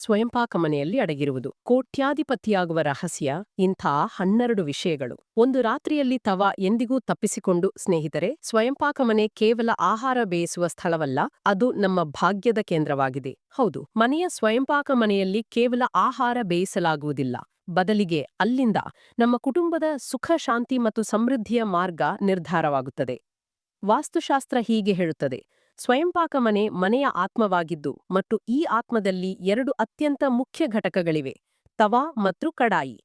ಸ್ವಯಂಪಾಕ ಮನೆಯಲ್ಲಿ ಅಡಗಿರುವುದು. ಕೋಟ್ಯಾಧಿಪತಿಯಾಗುವ ರಹಸ್ಯ, ಇಂಥ ಹನ್ನೆರಡು ವಿಷಯಗಳು. ಒಂದು ರಾತ್ರಿಯಲ್ಲಿ ತವ ಎಂದಿಗೂ ತಪ್ಪಿಸಿಕೊಂಡು, ಸ್ನೇಹಿತರೆ, ಸ್ವಯಂಪಾಕ ಮನೆ ಕೇವಲ ಆಹಾರ ಬೇಯಿಸುವ ಸ್ಥಳವಲ್ಲ, ಅದು ನಮ್ಮ ಭಾಗ್ಯದ ಕೇಂದ್ರವಾಗಿದೆ. ಹೌದು, ಮನೆಯ ಸ್ವಯಂಪಾಕ ಮನೆಯಲ್ಲಿ ಕೇವಲ ಆಹಾರ ಬೇಯಿಸಲಾಗುವುದಿಲ್ಲ. ಬದಲಿಗೆ ಅಲ್ಲಿಂದ ನಮ್ಮ ಕುಟುಂಬದ ಸುಖ, ಶಾಂತಿ ಮತ್ತು ಸಮೃದ್ಧಿಯ ಮಾರ್ಗ ನಿರ್ಧಾರವಾಗುತ್ತದೆ. ವಾಸ್ತುಶಾಸ್ತ್ರ ಹೀಗೆ ಹೇಳುತ್ತದೆ. ಸ್ವಯಂಪಾಕ ಮನೆ ಮನೆಯ ಆತ್ಮವಾಗಿದ್ದು ಮತ್ತು ಈ ಆತ್ಮದಲ್ಲಿ ಎರಡು ಅತ್ಯಂತ ಮುಖ್ಯ ಘಟಕಗಳಿವೆ, ತವಾ ಮತ್ತು ಕಡಾಯಿ.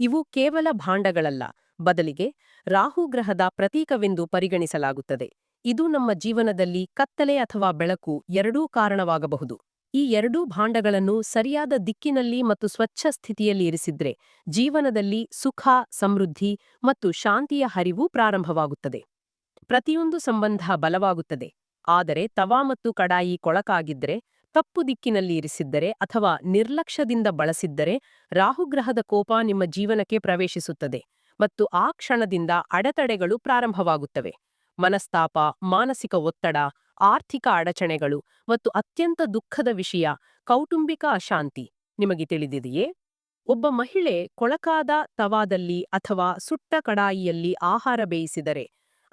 ಇವು ಕೇವಲ ಭಾಂಡಗಳಲ್ಲ, ಬದಲಿಗೆ ರಾಹುಗ್ರಹದ ಪ್ರತೀಕವೆಂದು ಪರಿಗಣಿಸಲಾಗುತ್ತದೆ. ಇದು ನಮ್ಮ ಜೀವನದಲ್ಲಿ ಕತ್ತಲೆ ಅಥವಾ ಬೆಳಕು ಎರಡೂ ಕಾರಣವಾಗಬಹುದು. ಈ ಎರಡೂ ಭಾಂಡಗಳನ್ನು ಸರಿಯಾದ ದಿಕ್ಕಿನಲ್ಲಿ ಮತ್ತು ಸ್ವಚ್ಛ ಸ್ಥಿತಿಯಲ್ಲಿ ಇರಿಸಿದ್ರೆ ಜೀವನದಲ್ಲಿ ಸುಖ, ಸಮೃದ್ಧಿ ಮತ್ತು ಶಾಂತಿಯ ಹರಿವು ಪ್ರಾರಂಭವಾಗುತ್ತದೆ. ಪ್ರತಿಯೊಂದು ಸಂಬಂಧ ಬಲವಾಗುತ್ತದೆ. ಆದರೆ ತವಾ ಮತ್ತು ಕಡಾಯಿ ಕೊಳಕಾಗಿದ್ದರೆ ತಪ್ಪು ದಿಕ್ಕಿನಲ್ಲಿ ಇರಿಸಿದ್ದರೆ ಅಥವಾ ನಿರ್ಲಕ್ಷ್ಯದಿಂದ ಬಳಸಿದ್ದರೆ ರಾಹುಗ್ರಹದ ಕೋಪ ನಿಮ್ಮ ಜೀವನಕ್ಕೆ ಪ್ರವೇಶಿಸುತ್ತದೆ ಮತ್ತು ಆ ಕ್ಷಣದಿಂದ ಅಡೆತಡೆಗಳು ಪ್ರಾರಂಭವಾಗುತ್ತವೆ. ಮನಸ್ತಾಪ, ಮಾನಸಿಕ ಒತ್ತಡ, ಆರ್ಥಿಕ ಅಡಚಣೆಗಳು ಮತ್ತು ಅತ್ಯಂತ ದುಃಖದ ವಿಷಯ ಕೌಟುಂಬಿಕ ಅಶಾಂತಿ. ನಿಮಗೆ ತಿಳಿದಿದೆಯೇ? ಒಬ್ಬ ಮಹಿಳೆ ಕೊಳಕಾದ ತವಾದಲ್ಲಿ ಅಥವಾ ಸುಟ್ಟ ಕಡಾಯಿಯಲ್ಲಿ ಆಹಾರ ಬೇಯಿಸಿದರೆ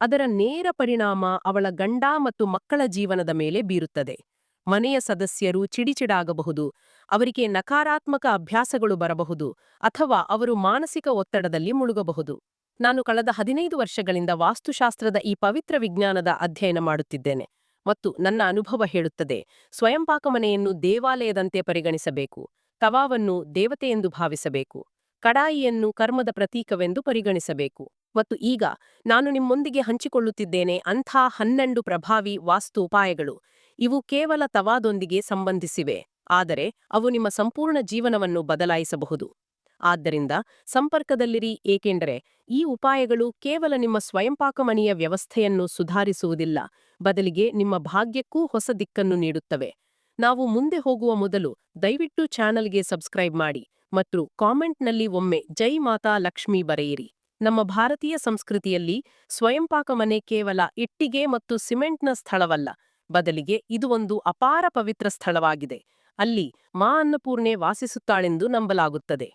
ಅದರ ನೇರ ಪರಿಣಾಮ ಅವಳ ಗಂಡ ಮತ್ತು ಮಕ್ಕಳ ಜೀವನದ ಮೇಲೆ ಬೀರುತ್ತದೆ. ಮನೆಯ ಸದಸ್ಯರು ಚಿಡಿಚಿಡಾಗಬಹುದು, ಅವರಿಗೆ ನಕಾರಾತ್ಮಕ ಅಭ್ಯಾಸಗಳು ಬರಬಹುದು, ಅಥವಾ ಅವರು ಮಾನಸಿಕ ಒತ್ತಡದಲ್ಲಿ ಮುಳುಗಬಹುದು. ನಾನು ಕಳೆದ ಹದಿನೈದು ವರ್ಷಗಳಿಂದ ವಾಸ್ತುಶಾಸ್ತ್ರದ ಈ ಪವಿತ್ರ ವಿಜ್ಞಾನದ ಅಧ್ಯಯನ ಮಾಡುತ್ತಿದ್ದೇನೆ ಮತ್ತು ನನ್ನ ಅನುಭವ ಹೇಳುತ್ತದೆ, ಸ್ವಯಂಪಾಕ ಮನೆಯನ್ನು ದೇವಾಲಯದಂತೆ ಪರಿಗಣಿಸಬೇಕು ತವಾವನ್ನು ದೇವತೆಯೆಂದು ಭಾವಿಸಬೇಕು, ಕಡಾಯಿಯನ್ನು ಕರ್ಮದ ಪ್ರತೀಕವೆಂದು ಪರಿಗಣಿಸಬೇಕು. ಮತ್ತು ಈಗ ನಾನು ನಿಮ್ಮೊಂದಿಗೆ ಹಂಚಿಕೊಳ್ಳುತ್ತಿದ್ದೇನೆ ಅಂಥ ಹನ್ನೆಂಡು ಪ್ರಭಾವಿ ವಾಸ್ತು ಉಪಾಯಗಳು ಇವು ಕೇವಲ ತವಾದೊಂದಿಗೆ ಸಂಬಂಧಿಸಿವೆ, ಆದರೆ ಅವು ನಿಮ್ಮ ಸಂಪೂರ್ಣ ಜೀವನವನ್ನು ಬದಲಾಯಿಸಬಹುದು. ಆದ್ದರಿಂದ ಸಂಪರ್ಕದಲ್ಲಿರಿ, ಏಕೆಂದರೆ ಈ ಉಪಾಯಗಳು ಕೇವಲ ನಿಮ್ಮ ಸ್ವಯಂಪಾಕಮಣಿಯ ವ್ಯವಸ್ಥೆಯನ್ನು ಸುಧಾರಿಸುವುದಿಲ್ಲ, ಬದಲಿಗೆ ನಿಮ್ಮ ಭಾಗ್ಯಕ್ಕೂ ಹೊಸ ದಿಕ್ಕನ್ನು ನೀಡುತ್ತವೆ. ನಾವು ಮುಂದೆ ಹೋಗುವ ಮೊದಲು ದಯವಿಟ್ಟು ಚಾನಲ್ಗೆ ಸಬ್ಸ್ಕ್ರೈಬ್ ಮಾಡಿ ಮತ್ತು ಕಾಮೆಂಟ್ನಲ್ಲಿ ಒಮ್ಮೆ ಜೈ ಮಾತಾ ಲಕ್ಷ್ಮಿ ಬರೆಯಿರಿ. ನಮ್ಮ ಭಾರತೀಯ ಸಂಸ್ಕೃತಿಯಲ್ಲಿ ಸ್ವಯಂಪಾಕ ಮನೆ ಕೇವಲ ಇಟ್ಟಿಗೆ ಮತ್ತು ಸಿಮೆಂಟ್ನ ಸ್ಥಳವಲ್ಲ. ಬದಲಿಗೆ ಇದು ಒಂದು ಅಪಾರ ಪವಿತ್ರ ಸ್ಥಳವಾಗಿದೆ. ಅಲ್ಲಿ ಮಾ ಅನ್ನಪೂರ್ಣೆ ವಾಸಿಸುತ್ತಾಳೆಂದು ನಂಬಲಾಗುತ್ತದೆ.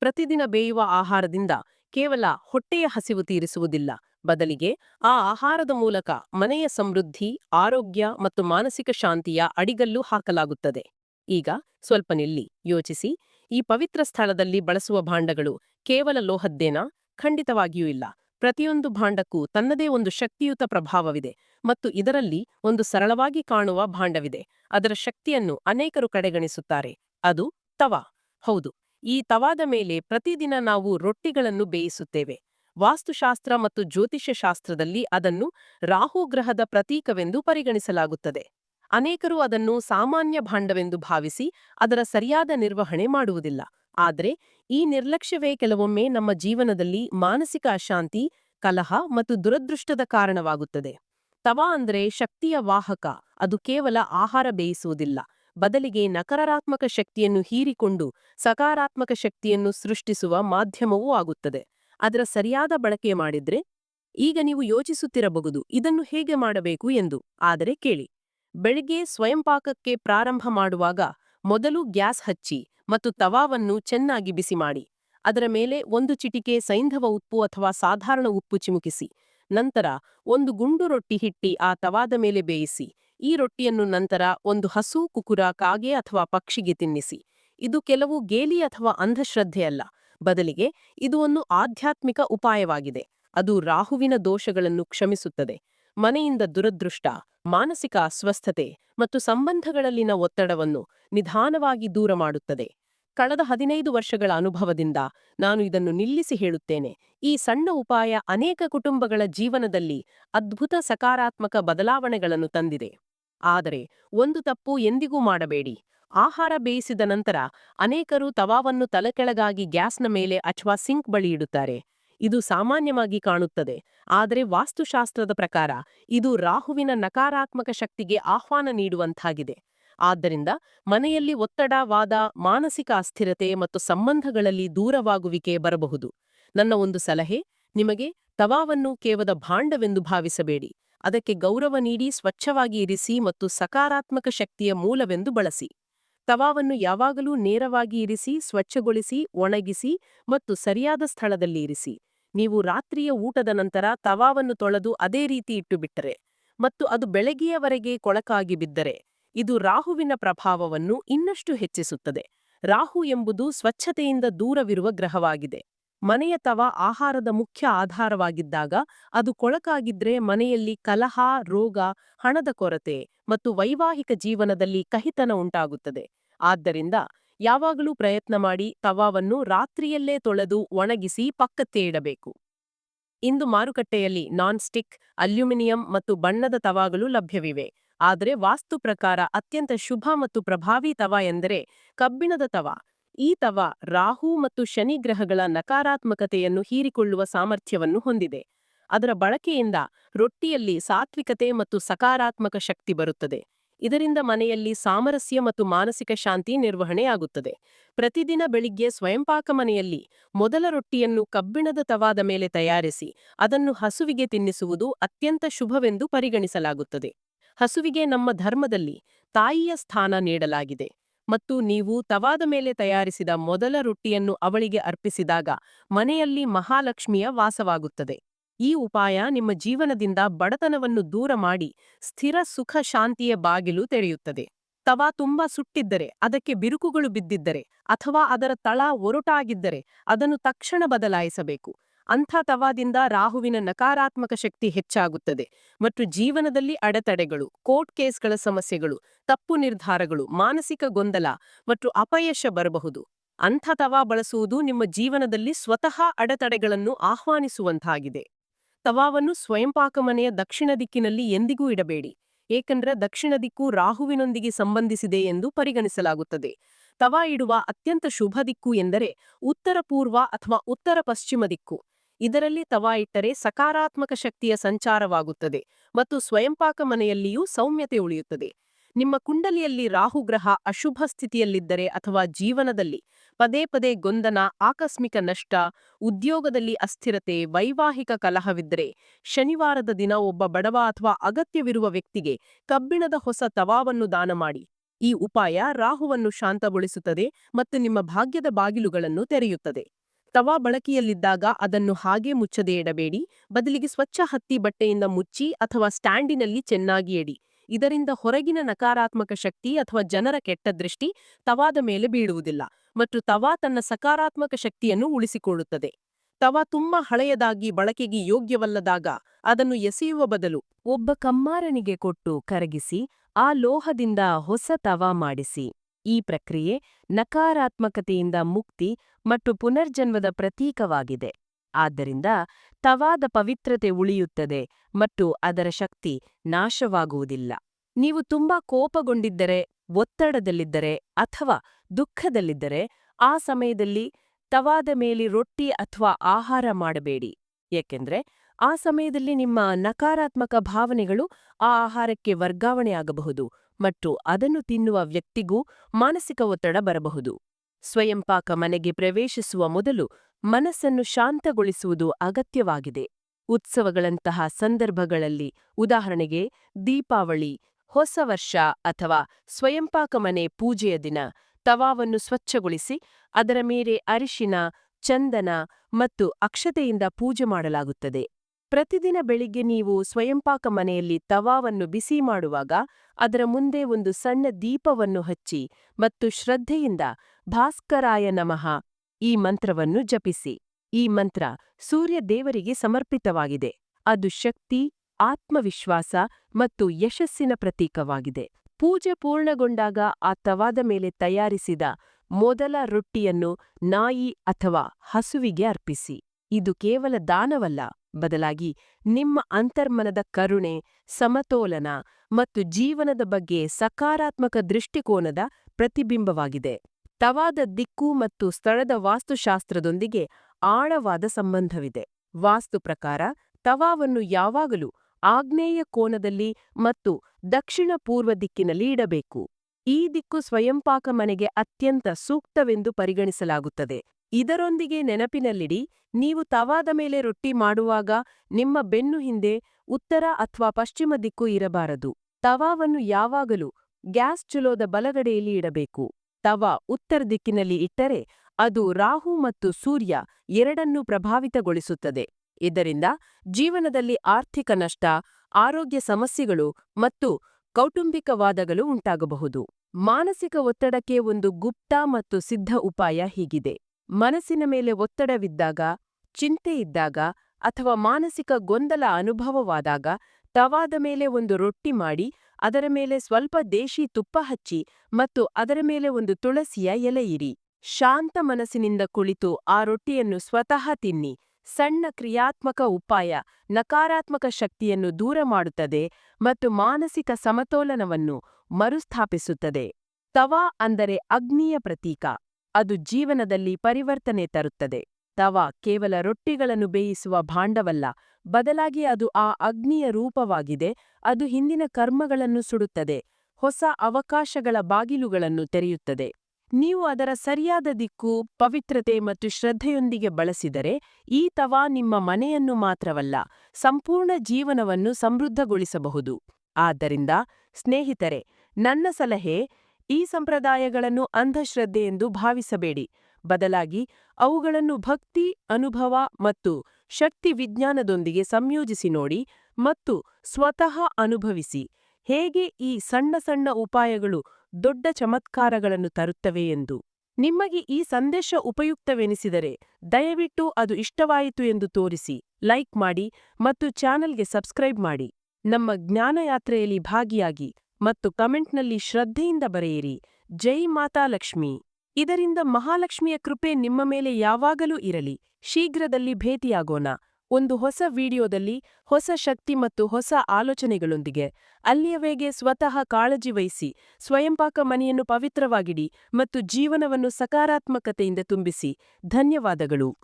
ಪ್ರತಿದಿನ ಬೇಯುವ ಆಹಾರದಿಂದ ಕೇವಲ ಹೊಟ್ಟೆಯ ಹಸಿವು ತೀರಿಸುವುದಿಲ್ಲ. ಬದಲಿಗೆ ಆ ಆಹಾರದ ಮೂಲಕ ಮನೆಯ ಸಮೃದ್ಧಿ, ಆರೋಗ್ಯ ಮತ್ತು ಮಾನಸಿಕ ಶಾಂತಿಯ ಅಡಿಗಲ್ಲು ಹಾಕಲಾಗುತ್ತದೆ. ಈಗ ಸ್ವಲ್ಪ ನಿಲ್ಲಿ, ಯೋಚಿಸಿ. ಈ ಪವಿತ್ರ ಸ್ಥಳದಲ್ಲಿ ಬಳಸುವ ಭಾಂಡಗಳು ಕೇವಲ ಲೋಹದ್ದೇನಾ? ಖಂಡಿತವಾಗಿಯೂ ಇಲ್ಲ. ಪ್ರತಿಯೊಂದು ಭಾಂಡಕ್ಕೂ ತನ್ನದೇ ಒಂದು ಶಕ್ತಿಯುತ ಪ್ರಭಾವವಿದೆ ಮತ್ತು ಇದರಲ್ಲಿ ಒಂದು ಸರಳವಾಗಿ ಕಾಣುವ ಭಾಂಡವಿದೆ. ಅದರ ಶಕ್ತಿಯನ್ನು ಅನೇಕರು ಕಡೆಗಣಿಸುತ್ತಾರೆ. ಅದು ತವಾ. ಹೌದು, ಈ ತವಾದ ಮೇಲೆ ಪ್ರತಿದಿನ ನಾವು ರೊಟ್ಟಿಗಳನ್ನು ಬೇಯಿಸುತ್ತೇವೆ. ವಾಸ್ತುಶಾಸ್ತ್ರ ಮತ್ತು ಜ್ಯೋತಿಷ್ಯ ಶಾಸ್ತ್ರದಲ್ಲಿ ಅದನ್ನು ರಾಹುಗ್ರಹದ ಪ್ರತೀಕವೆಂದು ಪರಿಗಣಿಸಲಾಗುತ್ತದೆ. ಅನೇಕರು ಅದನ್ನು ಸಾಮಾನ್ಯ ಭಾಂಡವೆಂದು ಭಾವಿಸಿ ಅದರ ಸರಿಯಾದ ನಿರ್ವಹಣೆ ಮಾಡುವುದಿಲ್ಲ. ಆದರೆ ಈ ನಿರ್ಲಕ್ಷ್ಯವೇ ಕೆಲವೊಮ್ಮೆ ನಮ್ಮ ಜೀವನದಲ್ಲಿ ಮಾನಸಿಕ ಅಶಾಂತಿ, ಕಲಹ ಮತ್ತು ದುರದೃಷ್ಟದ ಕಾರಣವಾಗುತ್ತದೆ. ತವಾ ಅಂದ್ರೆ ಶಕ್ತಿಯ ವಾಹಕ, ಅದು ಕೇವಲ ಆಹಾರ ಬೇಯಿಸುವುದಿಲ್ಲ. ಬದಲಿಗೆ ನಕಾರಾತ್ಮಕ ಶಕ್ತಿಯನ್ನು ಹೀರಿಕೊಂಡು ಸಕಾರಾತ್ಮಕ ಶಕ್ತಿಯನ್ನು ಸೃಷ್ಟಿಸುವ ಮಾಧ್ಯಮವೂ ಆಗುತ್ತದೆ. ಅದರ ಸರಿಯಾದ ಬಳಕೆ ಮಾಡಿದ್ರೆ ಈಗ ನೀವು ಯೋಚಿಸುತ್ತಿರಬಹುದು, ಇದನ್ನು ಹೇಗೆ ಮಾಡಬೇಕು ಎಂದು. ಆದರೆ ಕೇಳಿ. ಬೆಳಿಗ್ಗೆ ಸ್ವಯಂಪಾಕಕ್ಕೆ ಪ್ರಾರಂಭ ಮಾಡುವಾಗ ಮೊದಲು ಗ್ಯಾಸ್ ಹಚ್ಚಿ ಮತ್ತು ತವಾವನ್ನು ಚೆನ್ನಾಗಿ ಬಿಸಿ ಮಾಡಿ ಅದರ ಮೇಲೆ ಒಂದು ಚಿಟಿಕೆ ಸೈಂಧವ ಉಪ್ಪು ಅಥವಾ ಸಾಧಾರಣ ಉಪ್ಪು ಚಿಮುಕಿಸಿ, ನಂತರ ಒಂದು ಗುಂಡು ರೊಟ್ಟಿ ಹಿಟ್ಟಿ ಆ ತವಾದ ಮೇಲೆ ಬೇಯಿಸಿ, ಈ ರೊಟ್ಟಿಯನ್ನು ನಂತರ ಒಂದು ಹಸು ಕುಕುರ ಕಾಗೆ ಅಥವಾ ಪಕ್ಷಿಗೆ ತಿನ್ನಿಸಿ. ಇದು ಕೆಲವು ಗೇಲಿ ಅಥವಾ ಅಂಧಶ್ರದ್ಧೆಯಲ್ಲ, ಬದಲಿಗೆ ಇದು ಒಂದು ಆಧ್ಯಾತ್ಮಿಕ ಉಪಾಯವಾಗಿದೆ, ಅದು ರಾಹುವಿನ ದೋಷಗಳನ್ನು ಕ್ಷಮಿಸುತ್ತದೆ. ಮನೆಯಿಂದ ದುರದೃಷ್ಟ, ಮಾನಸಿಕ ಅಸ್ವಸ್ಥತೆ ಮತ್ತು ಸಂಬಂಧಗಳಲ್ಲಿನ ಒತ್ತಡವನ್ನು ನಿಧಾನವಾಗಿ ದೂರ ಮಾಡುತ್ತದೆ. ಕಳೆದ ಹದಿನೈದು ವರ್ಷಗಳ ಅನುಭವದಿಂದ ನಾನು ಇದನ್ನು ನಿಲ್ಲಿಸಿ ಹೇಳುತ್ತೇನೆ. ಈ ಸಣ್ಣ ಉಪಾಯ ಅನೇಕ ಕುಟುಂಬಗಳ ಜೀವನದಲ್ಲಿ ಅದ್ಭುತ ಸಕಾರಾತ್ಮಕ ಬದಲಾವಣೆಗಳನ್ನು ತಂದಿದೆ. ಆದರೆ ಒಂದು ತಪ್ಪು ಎಂದಿಗೂ ಮಾಡಬೇಡಿ. ಆಹಾರ ಬೇಯಿಸಿದ ನಂತರ ಅನೇಕರು ತವಾವನ್ನು ತಲೆಕೆಳಗಾಗಿ ಗ್ಯಾಸ್ನ ಮೇಲೆ ಅಥವಾ ಸಿಂಕ್ ಬಳಿ ಇಡುತ್ತಾರೆ. ಇದು ಸಾಮಾನ್ಯವಾಗಿ ಕಾಣುತ್ತದೆ. ಆದರೆ ವಾಸ್ತುಶಾಸ್ತ್ರದ ಪ್ರಕಾರ, ಇದು ರಾಹುವಿನ ನಕಾರಾತ್ಮಕ ಶಕ್ತಿಗೆ ಆಹ್ವಾನ ನೀಡುವಂತಾಗಿದೆ. ಆದ್ದರಿಂದ ಮನೆಯಲ್ಲಿ ಒತ್ತಡ, ವಾದ, ಮಾನಸಿಕ ಅಸ್ಥಿರತೆ ಮತ್ತು ಸಂಬಂಧಗಳಲ್ಲಿ ದೂರವಾಗುವಿಕೆ ಬರಬಹುದು. ನನ್ನ ಒಂದು ಸಲಹೆ, ನಿಮಗೆ ತವಾವನ್ನು ಕೇವಲ ಭಾಂಡವೆಂದು ಭಾವಿಸಬೇಡಿ. ಅದಕ್ಕೆ ಗೌರವ ನೀಡಿ, ಸ್ವಚ್ಛವಾಗಿ ಇರಿಸಿ ಮತ್ತು ಸಕಾರಾತ್ಮಕ ಶಕ್ತಿಯ ಮೂಲವೆಂದು ಬಳಸಿ. ತವಾವನ್ನು ಯಾವಾಗಲೂ ನೇರವಾಗಿ ಇರಿಸಿ, ಸ್ವಚ್ಛಗೊಳಿಸಿ, ಒಣಗಿಸಿ ಮತ್ತು ಸರಿಯಾದ ಸ್ಥಳದಲ್ಲಿ ಇರಿಸಿ. ನೀವು ರಾತ್ರಿಯ ಊಟದ ನಂತರ ತವಾವನ್ನು ತೊಳೆದು ಅದೇ ರೀತಿ ಇಟ್ಟುಬಿಟ್ಟರೆ ಮತ್ತು ಅದು ಬೆಳಗ್ಗೆಯವರೆಗೆ ಕೊಳಕಾಗಿ ಬಿದ್ದರೆ ಇದು ರಾಹುವಿನ ಪ್ರಭಾವವನ್ನು ಇನ್ನಷ್ಟು ಹೆಚ್ಚಿಸುತ್ತದೆ. ರಾಹು ಎಂಬುದು ಸ್ವಚ್ಛತೆಯಿಂದ ದೂರವಿರುವ ಗ್ರಹವಾಗಿದೆ. ಮನೆಯ ತವ ಆಹಾರದ ಮುಖ್ಯ ಆಧಾರವಾಗಿದ್ದಾಗ ಅದು ಕೊಳಕಾಗಿದ್ರೆ ಮನೆಯಲ್ಲಿ ಕಲಹ, ರೋಗ, ಹಣದ ಕೊರತೆ ಮತ್ತು ವೈವಾಹಿಕ ಜೀವನದಲ್ಲಿ ಕಹಿತನ ಉಂಟಾಗುತ್ತದೆ. ಆದ್ದರಿಂದ ಯಾವಾಗಲೂ ಪ್ರಯತ್ನ ಮಾಡಿ ತವಾವನ್ನು ರಾತ್ರಿಯಲ್ಲೇ ತೊಳೆದು ಒಣಗಿಸಿ ಪಕ್ಕಕ್ಕೆ ಇಡಬೇಕು. ಇಂದು ಮಾರುಕಟ್ಟೆಯಲ್ಲಿ ನಾನ್ ಸ್ಟಿಕ್ ಅಲ್ಯೂಮಿನಿಯಂ ಮತ್ತು ಬಣ್ಣದ ತವಾಗಳು ಲಭ್ಯವಿವೆ. ಆದರೆ ವಾಸ್ತು ಪ್ರಕಾರ ಅತ್ಯಂತ ಶುಭ ಮತ್ತು ಪ್ರಭಾವಿ ತವ ಎಂದರೆ ಕಬ್ಬಿಣದ ತವ. ಈ ತವ ರಾಹು ಮತ್ತು ಶನಿ ಗ್ರಹಗಳ ನಕಾರಾತ್ಮಕತೆಯನ್ನು ಹೀರಿಕೊಳ್ಳುವ ಸಾಮರ್ಥ್ಯವನ್ನು ಹೊಂದಿದೆ. ಅದರ ಬಳಕೆಯಿಂದ ರೊಟ್ಟಿಯಲ್ಲಿ ಸಾತ್ವಿಕತೆ ಮತ್ತು ಸಕಾರಾತ್ಮಕ ಶಕ್ತಿ ಬರುತ್ತದೆ. ಇದರಿಂದ ಮನೆಯಲ್ಲಿ ಸಾಮರಸ್ಯ ಮತ್ತು ಮಾನಸಿಕ ಶಾಂತಿ ನಿರ್ವಹಣೆಯಾಗುತ್ತದೆ. ಪ್ರತಿದಿನ ಬೆಳಿಗ್ಗೆ ಸ್ವಯಂಪಾಕ ಮನೆಯಲ್ಲಿ ಮೊದಲ ರೊಟ್ಟಿಯನ್ನು ಕಬ್ಬಿಣದ ತವಾದ ಮೇಲೆ ತಯಾರಿಸಿ, ಅದನ್ನು ಹಸುವಿಗೆ ತಿನ್ನಿಸುವುದು ಅತ್ಯಂತ ಶುಭವೆಂದು ಪರಿಗಣಿಸಲಾಗುತ್ತದೆ. ಹಸುವಿಗೆ ನಮ್ಮ ಧರ್ಮದಲ್ಲಿ ತಾಯಿಯ ಸ್ಥಾನ ನೀಡಲಾಗಿದೆ. ಮತ್ತು ನೀವು ತವಾದ ಮೇಲೆ ತಯಾರಿಸಿದ ಮೊದಲ ರೊಟ್ಟಿಯನ್ನು ಅವಳಿಗೆ ಅರ್ಪಿಸಿದಾಗ ಮನೆಯಲ್ಲಿ ಮಹಾಲಕ್ಷ್ಮಿಯ ವಾಸವಾಗುತ್ತದೆ. ಈ ಉಪಾಯ ನಿಮ್ಮ ಜೀವನದಿಂದ ಬಡತನವನ್ನು ದೂರ ಮಾಡಿ ಸ್ಥಿರ ಸುಖ ಶಾಂತಿಯ ಬಾಗಿಲು ತೆರೆಯುತ್ತದೆ. ತವಾ ತುಂಬಾ ಸುಟ್ಟಿದ್ದರೆ, ಅದಕ್ಕೆ ಬಿರುಕುಗಳು ಬಿದ್ದಿದ್ದರೆ ಅಥವಾ ಅದರ ತಳ ಒರಟಾಗಿದ್ದರೆ ಅದನ್ನು ತಕ್ಷಣ ಬದಲಾಯಿಸಬೇಕು. ಅಂಥ ತವಾದಿಂದ ರಾಹುವಿನ ನಕಾರಾತ್ಮಕ ಶಕ್ತಿ ಹೆಚ್ಚಾಗುತ್ತದೆ. ಮತ್ತು ಜೀವನದಲ್ಲಿ ಅಡೆತಡೆಗಳು, ಕೋರ್ಟ್ ಕೇಸ್ಗಳ ಸಮಸ್ಯೆಗಳು, ತಪ್ಪು ನಿರ್ಧಾರಗಳು, ಮಾನಸಿಕ ಗೊಂದಲ ಮತ್ತು ಅಪಯಶ ಬರಬಹುದು. ಅಂಥ ತವಾ ಬಳಸುವುದು ನಿಮ್ಮ ಜೀವನದಲ್ಲಿ ಸ್ವತಃ ಅಡೆತಡೆಗಳನ್ನು ಆಹ್ವಾನಿಸುವಂತಾಗಿದೆ. ತವಾವನ್ನು ಸ್ವಯಂಪಾಕ ಮನೆಯ ದಕ್ಷಿಣ ದಿಕ್ಕಿನಲ್ಲಿ ಎಂದಿಗೂ ಇಡಬೇಡಿ. ಏಕೆಂದರೆ ದಕ್ಷಿಣ ದಿಕ್ಕು ರಾಹುವಿನೊಂದಿಗೆ ಸಂಬಂಧಿಸಿದೆ ಎಂದು ಪರಿಗಣಿಸಲಾಗುತ್ತದೆ. ತವಾ ಇಡುವ ಅತ್ಯಂತ ಶುಭ ದಿಕ್ಕು ಎಂದರೆ ಉತ್ತರ ಪೂರ್ವ ಅಥವಾ ಉತ್ತರ ಪಶ್ಚಿಮ ದಿಕ್ಕು. ಇದರಲ್ಲಿ ತವಾ ಇಟ್ಟರೆ ಸಕಾರಾತ್ಮಕ ಶಕ್ತಿಯ ಸಂಚಾರವಾಗುತ್ತದೆ ಮತ್ತು ಸ್ವಯಂಪಾಕ ಮನೆಯಲ್ಲಿಯೂ ಸೌಮ್ಯತೆ ಉಳಿಯುತ್ತದೆ. ನಿಮ್ಮ ಕುಂಡಲಿಯಲ್ಲಿ ರಾಹುಗ್ರಹ ಅಶುಭ ಸ್ಥಿತಿಯಲ್ಲಿದ್ದರೆ ಅಥವಾ ಜೀವನದಲ್ಲಿ ಪದೇ ಪದೇ ಗೊಂದನ, ಆಕಸ್ಮಿಕ ನಷ್ಟ, ಉದ್ಯೋಗದಲ್ಲಿ ಅಸ್ಥಿರತೆ, ವೈವಾಹಿಕ ಕಲಹವಿದ್ದರೆ ಶನಿವಾರದ ದಿನ ಒಬ್ಬ ಬಡವ ಅಥವಾ ಅಗತ್ಯವಿರುವ ವ್ಯಕ್ತಿಗೆ ಕಬ್ಬಿಣದ ಹೊಸ ತವಾವನ್ನು ದಾನ ಮಾಡಿ. ಈ ಉಪಾಯ ರಾಹುವನ್ನು ಶಾಂತಗೊಳಿಸುತ್ತದೆ ಮತ್ತು ನಿಮ್ಮ ಭಾಗ್ಯದ ಬಾಗಿಲುಗಳನ್ನು ತೆರೆಯುತ್ತದೆ. ತವಾ ಬಳಕೆಯಲ್ಲಿದ್ದಾಗ ಅದನ್ನು ಹಾಗೆ ಮುಚ್ಚದೇ ಇಡಬೇಡಿ. ಬದಲಿಗೆ ಸ್ವಚ್ಛ ಹತ್ತಿ ಬಟ್ಟೆಯಿಂದ ಮುಚ್ಚಿ ಅಥವಾ ಸ್ಟ್ಯಾಂಡಿನಲ್ಲಿ ಚೆನ್ನಾಗಿ ಎಡಿ. ಇದರಿಂದ ಹೊರಗಿನ ನಕಾರಾತ್ಮಕ ಶಕ್ತಿ ಅಥವಾ ಜನರ ಕೆಟ್ಟ ದೃಷ್ಟಿ ತವಾದ ಮೇಲೆ ಬೀಳುವುದಿಲ್ಲ ಮತ್ತು ತವಾ ತನ್ನ ಸಕಾರಾತ್ಮಕ ಶಕ್ತಿಯನ್ನು ಉಳಿಸಿಕೊಳ್ಳುತ್ತದೆ. ತವಾ ತುಂಬಾ ಹಳೆಯದಾಗಿ ಬಳಕೆಗೆ ಯೋಗ್ಯವಲ್ಲದಾಗ ಅದನ್ನು ಎಸೆಯುವ ಬದಲು ಒಬ್ಬ ಕಮ್ಮಾರನಿಗೆ ಕೊಟ್ಟು ಕರಗಿಸಿ, ಆ ಲೋಹದಿಂದ ಹೊಸ ತವಾ ಮಾಡಿಸಿ. ಈ ಪ್ರಕ್ರಿಯೆ ನಕಾರಾತ್ಮಕತೆಯಿಂದ ಮುಕ್ತಿ ಮತ್ತು ಪುನರ್ಜನ್ಮದ ಪ್ರತೀಕವಾಗಿದೆ. ಆದ್ದರಿಂದ ತವಾದ ಪವಿತ್ರತೆ ಉಳಿಯುತ್ತದೆ ಮತ್ತು ಅದರ ಶಕ್ತಿ ನಾಶವಾಗುವುದಿಲ್ಲ. ನೀವು ತುಂಬಾ ಕೋಪಗೊಂಡಿದ್ದರೆ, ಒತ್ತಡದಲ್ಲಿದ್ದರೆ ಅಥವಾ ದುಃಖದಲ್ಲಿದ್ದರೆ ಆ ಸಮಯದಲ್ಲಿ ತವಾದ ಮೇಲೆ ರೊಟ್ಟಿ ಅಥವಾ ಆಹಾರ ಮಾಡಬೇಡಿ. ಏಕೆಂದರೆ ಆ ಸಮಯದಲ್ಲಿ ನಿಮ್ಮ ನಕಾರಾತ್ಮಕ ಭಾವನೆಗಳು ಆ ಆಹಾರಕ್ಕೆ ವರ್ಗಾವಣೆಯಾಗಬಹುದು. ಮತ್ತು ಅದನ್ನು ತಿನ್ನುವ ವ್ಯಕ್ತಿಗೂ ಮಾನಸಿಕ ಒತ್ತಡ ಬರಬಹುದು. ಸ್ವಯಂಪಾಕ ಮನೆಗೆ ಪ್ರವೇಶಿಸುವ ಮೊದಲು ಮನಸ್ಸನ್ನು ಶಾಂತಗೊಳಿಸುವುದು ಅಗತ್ಯವಾಗಿದೆ. ಉತ್ಸವಗಳಂತಹ ಸಂದರ್ಭಗಳಲ್ಲಿ ಉದಾಹರಣೆಗೆ ದೀಪಾವಳಿ, ಹೊಸ ವರ್ಷ ಅಥವಾ ಸ್ವಯಂಪಾಕ ಮನೆ ಪೂಜೆಯ ದಿನ ತವಾವನ್ನು ಸ್ವಚ್ಛಗೊಳಿಸಿ ಅದರ ಮೇಲೆ ಅರಿಶಿನ, ಚಂದನ ಮತ್ತು ಅಕ್ಷತೆಯಿಂದ ಪೂಜೆ ಮಾಡಲಾಗುತ್ತದೆ. ಪ್ರತಿದಿನ ಬೆಳಿಗ್ಗೆ ನೀವು ಸ್ವಯಂಪಾಕ ಮನೆಯಲ್ಲಿ ತವಾವನ್ನು ಬಿಸಿ ಮಾಡುವಾಗ ಅದರ ಮುಂದೆ ಒಂದು ಸಣ್ಣ ದೀಪವನ್ನು ಹಚ್ಚಿ ಮತ್ತು ಶ್ರದ್ಧೆಯಿಂದ ಭಾಸ್ಕರಾಯ ನಮಃ ಈ ಮಂತ್ರವನ್ನು ಜಪಿಸಿ. ಈ ಮಂತ್ರ ಸೂರ್ಯ ದೇವರಿಗೆ ಸಮರ್ಪಿತವಾಗಿದೆ. ಅದು ಶಕ್ತಿ, ಆತ್ಮವಿಶ್ವಾಸ ಮತ್ತು ಯಶಸ್ಸಿನ ಪ್ರತೀಕವಾಗಿದೆ. ಪೂಜೆ ಪೂರ್ಣಗೊಂಡಾಗ ಆ ತವಾದ ಮೇಲೆ ತಯಾರಿಸಿದ ಮೊದಲ ರೊಟ್ಟಿಯನ್ನು ನಾಯಿ ಅಥವಾ ಹಸುವಿಗೆ ಅರ್ಪಿಸಿ. ಇದು ಕೇವಲ ದಾನವಲ್ಲ. ಬದಲಾಗಿ ನಿಮ್ಮ ಅಂತರ್ಮನದ ಕರುಣೆ, ಸಮತೋಲನ ಮತ್ತು ಜೀವನದ ಬಗ್ಗೆ ಸಕಾರಾತ್ಮಕ ದೃಷ್ಟಿಕೋನದ ಪ್ರತಿಬಿಂಬವಾಗಿದೆ. ತವಾದ ದಿಕ್ಕು ಮತ್ತು ಸ್ಥಳದ ವಾಸ್ತುಶಾಸ್ತ್ರದೊಂದಿಗೆ ಆಳವಾದ ಸಂಬಂಧವಿದೆ. ವಾಸ್ತು ಪ್ರಕಾರ, ತವಾವನ್ನು ಯಾವಾಗಲೂ ಆಗ್ನೇಯ ಕೋನದಲ್ಲಿ ಮತ್ತು ದಕ್ಷಿಣ ಪೂರ್ವ ದಿಕ್ಕಿನಲ್ಲಿ ಇಡಬೇಕು. ಈ ದಿಕ್ಕು ಸ್ವಯಂಪಾಕ ಮನೆಗೆ ಅತ್ಯಂತ ಸೂಕ್ತವೆಂದು ಪರಿಗಣಿಸಲಾಗುತ್ತದೆ. ಇದರೊಂದಿಗೆ ನೆನಪಿನಲ್ಲಿಡಿ, ನೀವು ತವಾದ ಮೇಲೆ ರೊಟ್ಟಿ ಮಾಡುವಾಗ ನಿಮ್ಮ ಬೆನ್ನು ಹಿಂದೆ ಉತ್ತರ ಅಥವಾ ಪಶ್ಚಿಮ ದಿಕ್ಕು ಇರಬಾರದು. ತವಾವನ್ನು ಯಾವಾಗಲೂ ಗ್ಯಾಸ್ ಚುಲೋದ ಬಲಗಡೆಯಲ್ಲಿ ಇಡಬೇಕು. ತವಾ ಉತ್ತರ ದಿಕ್ಕಿನಲ್ಲಿ ಇಟ್ಟರೆ ಅದು ರಾಹು ಮತ್ತು ಸೂರ್ಯ ಎರಡನ್ನೂ ಪ್ರಭಾವಿತಗೊಳಿಸುತ್ತದೆ. ಇದರಿಂದ ಜೀವನದಲ್ಲಿ ಆರ್ಥಿಕ ನಷ್ಟ, ಆರೋಗ್ಯ ಸಮಸ್ಯೆಗಳು ಮತ್ತು ಕೌಟುಂಬಿಕ ವಾದಗಳು ಉಂಟಾಗಬಹುದು. ಮಾನಸಿಕ ಒತ್ತಡಕ್ಕೆ ಒಂದು ಗುಪ್ತ ಮತ್ತು ಸಿದ್ಧ ಉಪಾಯ ಹೀಗಿದೆ. ಮನಸ್ಸಿನ ಮೇಲೆ ಒತ್ತಡವಿದ್ದಾಗ, ಚಿಂತೆ ಇದ್ದಾಗ ಅಥವಾ ಮಾನಸಿಕ ಗೊಂದಲ ಅನುಭವವಾದಾಗ ತವಾದ ಮೇಲೆ ಒಂದು ರೊಟ್ಟಿ ಮಾಡಿ, ಅದರ ಮೇಲೆ ಸ್ವಲ್ಪ ದೇಶಿ ತುಪ್ಪ ಹಚ್ಚಿ ಮತ್ತು ಅದರ ಮೇಲೆ ಒಂದು ತುಳಸಿಯ ಎಲೆಯಿರಿ ಶಾಂತ ಮನಸ್ಸಿನಿಂದ ಕುಳಿತು ಆ ರೊಟ್ಟಿಯನ್ನು ಸ್ವತಃ ತಿನ್ನಿ. ಸಣ್ಣ ಕ್ರಿಯಾತ್ಮಕ ಉಪಾಯ ನಕಾರಾತ್ಮಕ ಶಕ್ತಿಯನ್ನು ದೂರ ಮಾಡುತ್ತದೆ ಮತ್ತು ಮಾನಸಿಕ ಸಮತೋಲನವನ್ನು ಮರುಸ್ಥಾಪಿಸುತ್ತದೆ. ತವಾ ಅಂದರೆ ಅಗ್ನಿಯ ಪ್ರತೀಕ. ಅದು ಜೀವನದಲ್ಲಿ ಪರಿವರ್ತನೆ ತರುತ್ತದೆ. ತವ ಕೇವಲ ರೊಟ್ಟಿಗಳನ್ನು ಬೇಯಿಸುವ ಭಾಂಡವಲ್ಲ, ಬದಲಾಗಿ ಅದು ಆ ಅಗ್ನಿಯ ರೂಪವಾಗಿದೆ, ಅದು ಹಿಂದಿನ ಕರ್ಮಗಳನ್ನು ಸುಡುತ್ತದೆ, ಹೊಸ ಅವಕಾಶಗಳ ಬಾಗಿಲುಗಳನ್ನು ತೆರೆಯುತ್ತದೆ. ನೀವು ಅದರ ಸರಿಯಾದ ದಿಕ್ಕು, ಪವಿತ್ರತೆ ಮತ್ತು ಶ್ರದ್ಧೆಯೊಂದಿಗೆ ಬಳಸಿದರೆ, ಈ ತವಾ ನಿಮ್ಮ ಮನೆಯನ್ನು ಮಾತ್ರವಲ್ಲ, ಸಂಪೂರ್ಣ ಜೀವನವನ್ನು ಸಮೃದ್ಧಗೊಳಿಸಬಹುದು. ಆದ್ದರಿಂದ, ಸ್ನೇಹಿತರೆ, ನನ್ನ ಸಲಹೆ ಈ ಸಂಪ್ರದಾಯಗಳನ್ನು ಅಂಧಶ್ರದ್ಧೆ ಎಂದು ಭಾವಿಸಬೇಡಿ. ಬದಲಾಗಿ ಅವುಗಳನ್ನು ಭಕ್ತಿ, ಅನುಭವ ಮತ್ತು ಶಕ್ತಿ ವಿಜ್ಞಾನದೊಂದಿಗೆ ಸಂಯೋಜಿಸಿ ನೋಡಿ ಮತ್ತು ಸ್ವತಃ ಅನುಭವಿಸಿ. ಹೇಗೆ ಈ ಸಣ್ಣ ಸಣ್ಣ ಉಪಾಯಗಳು ದೊಡ್ಡ ಚಮತ್ಕಾರಗಳನ್ನು ತರುತ್ತವೆ ಎಂದು. ನಿಮಗೆ ಈ ಸಂದೇಶ ಉಪಯುಕ್ತವೆನಿಸಿದರೆ ದಯವಿಟ್ಟು ಅದು ಇಷ್ಟವಾಯಿತು ಎಂದು ತೋರಿಸಿ. ಲೈಕ್ ಮಾಡಿ ಮತ್ತು ಚಾನಲ್ಗೆ ಸಬ್ಸ್ಕ್ರೈಬ್ ಮಾಡಿ. ನಮ್ಮ ಜ್ಞಾನಯಾತ್ರೆಯಲ್ಲಿ ಭಾಗಿಯಾಗಿ ಮತ್ತು ಕಮೆಂಟ್ನಲ್ಲಿ ಶ್ರದ್ಧೆಯಿಂದ ಬರೆಯಿರಿ. ಜೈ ಮಾತಾ ಲಕ್ಷ್ಮಿ. ಇದರಿಂದ ಮಹಾಲಕ್ಷ್ಮಿಯ ಕೃಪೆ ನಿಮ್ಮ ಮೇಲೆ ಯಾವಾಗಲೂ ಇರಲಿ. ಶೀಘ್ರದಲ್ಲಿ ಭೇಟಿಯಾಗೋಣ. ಒಂದು ಹೊಸ ವಿಡಿಯೋದಲ್ಲಿ ಹೊಸ ಶಕ್ತಿ ಮತ್ತು ಹೊಸ ಆಲೋಚನೆಗಳೊಂದಿಗೆ. ಅಲ್ಲಿಯವೇಗೆ ಸ್ವತಃ ಕಾಳಜಿ ವಹಿಸಿ. ಸ್ವಯಂಪಾಕ ಮನೆಯನ್ನು ಪವಿತ್ರವಾಗಿಡಿ ಮತ್ತು ಜೀವನವನ್ನು ಸಕಾರಾತ್ಮಕತೆಯಿಂದ ತುಂಬಿಸಿ. ಧನ್ಯವಾದಗಳು.